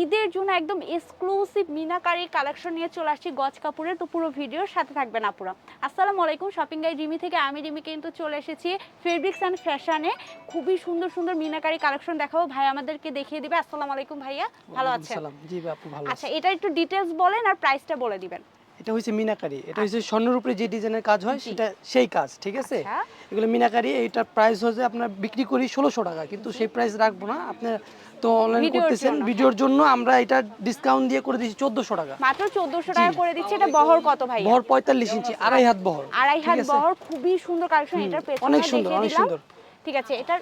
ঈদের জন্য একদম এক্সক্লুসিভ মিনাকারি কালেকশন নিয়ে চলে আসছি গজ কাপুরের। তো পুরো ভিডিওর সাথে থাকবেন আপুরা। আসসালামু আলাইকুম শপিং গাই রিমি থেকে আমি রিমি কিন্তু চলে এসেছি ফেব্রিক্স অ্যান্ড ফ্যাশনে খুবই সুন্দর সুন্দর মিনাকারি কালেকশন দেখাবো। ভাই আমাদেরকে দেখিয়ে দিবে। আসসালামু আলাইকুম ভাইয়া। ভালো আছেন? জি আপু ভালো আচ্ছা এটা একটু ডিটেলস বলেন আর প্রাইসটা বলে দিবেন। এটা হচ্ছে মিনাকারি। এটা হচ্ছে স্বর্ণের উপরে যে ডিজাইনের কাজ হয় সেটা সেই কাজ ঠিক আছে? আচ্ছা। এগুলো মিনাকারি এইটার প্রাইস হচ্ছে আপনার বিক্রি করি ষোলোশো টাকা কিন্তু সেই প্রাইস রাখব না। আপনি তো অনলাইন করতেছেন ভিডিওর জন্য আমরা এটা ডিসকাউন্ট দিয়ে করে দিচ্ছি চোদ্দশো টাকা। মাত্র চোদ্দশো টাকা করে দিচ্ছে এটা বহর কত ভাইয়া? বহর পঁয়তাল্লিশ ইঞ্চি আড়াই হাত বহর আড়াই হাত বহর খুবই সুন্দর কালেকশন এটার পেছনে অনেক সুন্দর, অনেক সুন্দর। ঠিক আছে এটার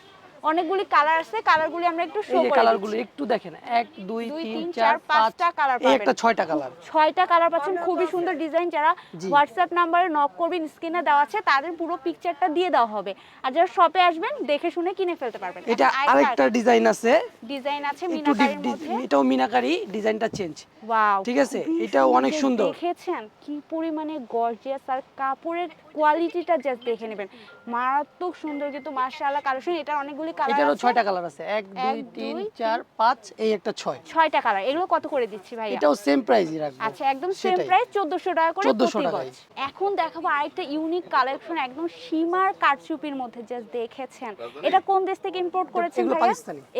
অনেকগুলি কালার আছে কালারগুলি আমরা একটু শো এই যে করে কালারগুলো একটু দেখেন এক দুই দুই, তিন তিন, চার চার, পাঁচটা colour পাবেন। একটা ছয়টা কালার ছয়টা কালার পাচ্ছেন খুবই সুন্দর ডিজাইন যারা। হোয়াটসঅ্যাপ নাম্বারে নক করবেন স্ক্রিনে দেওয়া আছে তাদের পুরো পিকচারটা দিয়ে দেওয়া হবে। আর যারা শপে আসবেন দেখে শুনে কিনে ফেলতে পারবেন। এটা আরেকটা ডিজাইন আছে। ডিজাইন আছে মিনাকারির মধ্যে। এটাও মিনাকারি ডিজাইনটা চেঞ্জ ওয়াও ঠিক আছে, এটাও অনেক সুন্দর। দেখেছেন? কি পরিমাণে গর্জিয়াস আর কাপড়ের কোয়ালিটিটা জাস্ট দেখে নেবেন। মারাত্মক সুন্দর কিন্তু মাশাআল্লাহ কালেকশন এটা অনেকগুলি কালার এটারও আছে? কালার আছে। এক দুই এক, তিন দুই, চার পাঁচ এই একটা ছয়। ছয়টা কালার এগুলো কত করে দিচ্ছি ভাইয়া? এটাও সেম প্রাইসই রাখব। আচ্ছা একদম সেম প্রাইস 1400 টাকা করে 1400 প্রতি এখন দেখাবো আরেকটা ইউনিক কালেকশন একদম সীমার কারচুপির মধ্যে জাস্ট দেখেছেন। এটা কোন দেশ থেকে ইম্পোর্ট করেছেন এগুলো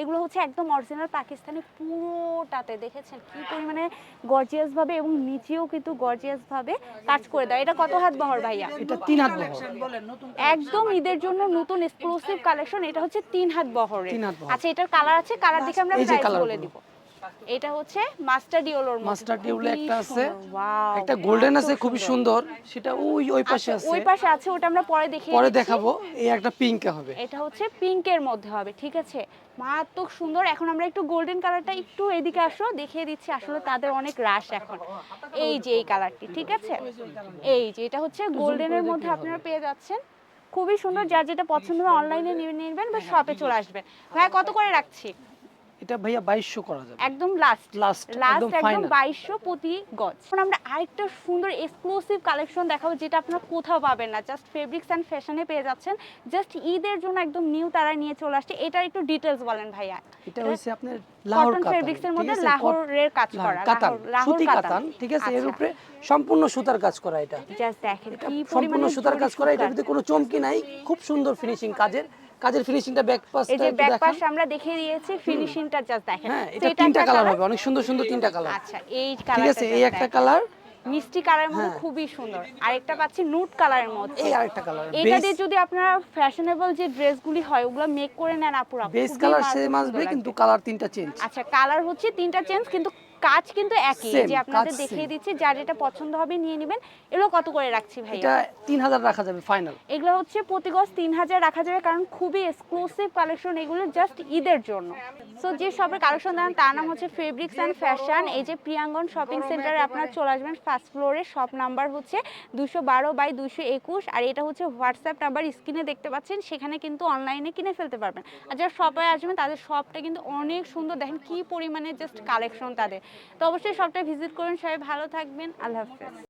এগুলো হচ্ছে একদম অরিজিনাল পাকিস্তানি পুরোটাতে দেখেছেন? কি পরিমাণে গর্জিয়াস ভাবে এবং নিচেও কিন্তু গর্জিয়াস ভাবে কাজ করে দেয়। এটা কত হাত বহর ভাইয়া? এটা তিন হাত বহর। একদম ঈদের জন্য নতুন এক্সক্লুসিভ কালেকশন এটা হচ্ছে তিন হাত বহরের বহর। আচ্ছা এটার কালার আছে? কালার দেখে আমরা প্রাইস বলে দিব। এটা হচ্ছে মাস্টার ডিওলোর মাস্টার টিউবলে একটা আছে। একটা গোল্ডেন আছে খুবই সুন্দর। সেটা ওই ওই পাশে আছে। আচ্ছা, ওই পাশে আছে ওটা আমরা পরে দেখিয়ে পরে দেখাবো। এই একটা পিঙ্ক হবে। এটা হচ্ছে পিঙ্কের মধ্যে হবে ঠিক আছে? মারাত্মক সুন্দর। এখন আমরা একটু গোল্ডেন কালারটা একটু এদিকে আসো দেখিয়ে দিচ্ছি। আসলে তাদের অনেক রাশ এখন। এই যে এই কালারটি ঠিক আছে? এই যে এটা হচ্ছে গোল্ডেনের মধ্যে আপনারা পেয়ে যাচ্ছেন। খুবই সুন্দর, যার যেটা পছন্দ হয় অনলাইনে নিয়ে নেবেন বা শপে চলে আসবেন। ভাইয়া কত করে রাখছি? এটা ভাইয়া বাইশশো করা যাবে। একদম লাস্ট লাস্ট একদম একদম ফাইনাল বাইশশো প্রতি গজ। এখন আমরা আরেকটা সুন্দর এক্সক্লুসিভ কালেকশন দেখাবো যেটা আপনারা কোথাও পাবেন না। জাস্ট ফেব্রিক্স অ্যান্ড ফ্যাশনে পেয়ে যাচ্ছেন। জাস্ট ঈদের জন্য একদম নিউ তারা নিয়ে চলে আসছে। এটার একটু ডিটেলস বলেন ভাইয়া। এটা হচ্ছে আপনার লাহোর কাতান ফেব্রিক্স এর মধ্যে লাহোরের কাজ করা কাতান সুতি কাতান। ঠিক আছে? এর আচ্ছা। উপরে সম্পূর্ণ সুতার কাজ করা এটা। জাস্ট দেখেন এটা কি সম্পূর্ণ পরিমাণে সুতার কাজ করা। ভিতরে কোনো চমকি নাই। খুব সুন্দর ফিনিশিং কাজের। কাজের ফিনিশিংটা ব্যাক এই যে ব্যাক আমরা দেখিয়ে দিয়েছি ফিনিশিংটা জাস্ট দেখেন। হ্যাঁ এটা তিনটা কালার হবে অনেক সুন্দর সুন্দর তিনটা কালার আচ্ছা এই ঠিক আছে এই একটা কালার মিষ্টি কালারের মধ্যে হ্যাঁ। খুবই সুন্দর। আরেকটা পাচ্ছি নুট কালারের মধ্যে। এই আরেকটা কালার এটা দিয়ে যদি আপনারা ফ্যাশনেবল যে ড্রেসগুলি হয় ওগুলো মেক করে নেন আপুরা বেস কালার সেম আসবে কিন্তু কালার তিনটা চেঞ্জ আচ্ছা কালার হচ্ছে তিনটা চেঞ্জ কিন্তু কাজ কিন্তু একই যে আপনাদের দেখিয়ে দিচ্ছি যার যেটা পছন্দ হবে নিয়ে নেবেন। এগুলো কত করে রাখছি ভাই এটা তিন হাজার রাখা যাবে ফাইনাল এগুলো হচ্ছে প্রতি গজ তিন হাজার রাখা যাবে কারণ খুবই এক্সক্লুসিভ কালেকশন এগুলো জাস্ট ঈদের জন্য। সো যে শপের কালেকশন দেন তার নাম হচ্ছে ফেব্রিক্স অ্যান্ড ফ্যাশন এই যে প্রিয়াঙ্গন শপিং সেন্টারে আপনারা চলে আসবেন ফার্স্ট ফ্লোরে শপ নাম্বার হচ্ছে দুশো বারো বাই দুশো একুশ। আর এটা হচ্ছে হোয়াটসঅ্যাপ নাম্বার স্ক্রিনে দেখতে পাচ্ছেন সেখানে কিন্তু অনলাইনে কিনে ফেলতে পারবেন। আর যারা শপে আসবেন তাদের শপটা কিন্তু অনেক সুন্দর। দেখেন কি পরিমাণে জাস্ট কালেকশন তাদের। তো অবশ্যই সবটাই ভিজিট করুন সবাই ভালো থাকবেন আল্লাহ হাফেজ।